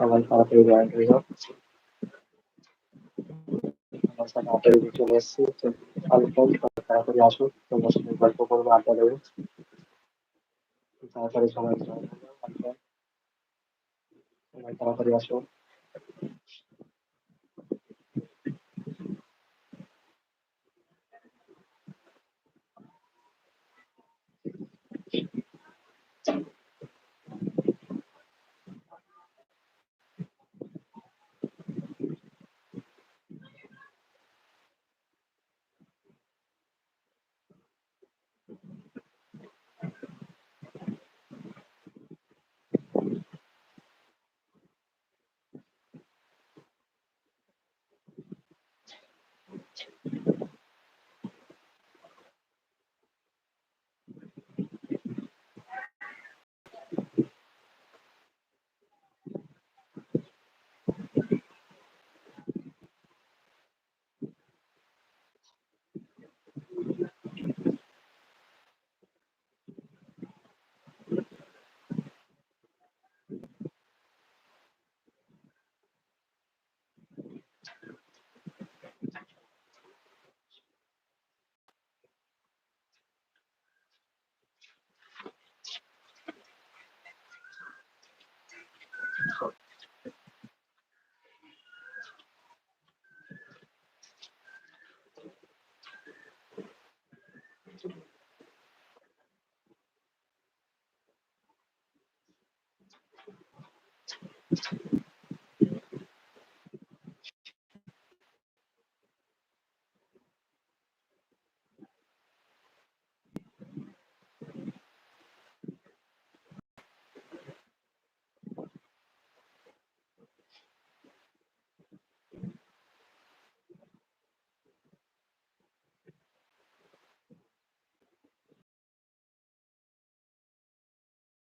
সবাই তাড়াতাড়ি জয়েন হয়ে যাও সাথে চলে এসেছি। তো তাড়াতাড়ি আসো তোমরা সঙ্গে গল্প করব, আড্ডা তাড়াতাড়ি সবাই সবাই তাড়াতাড়ি আসো 가지고.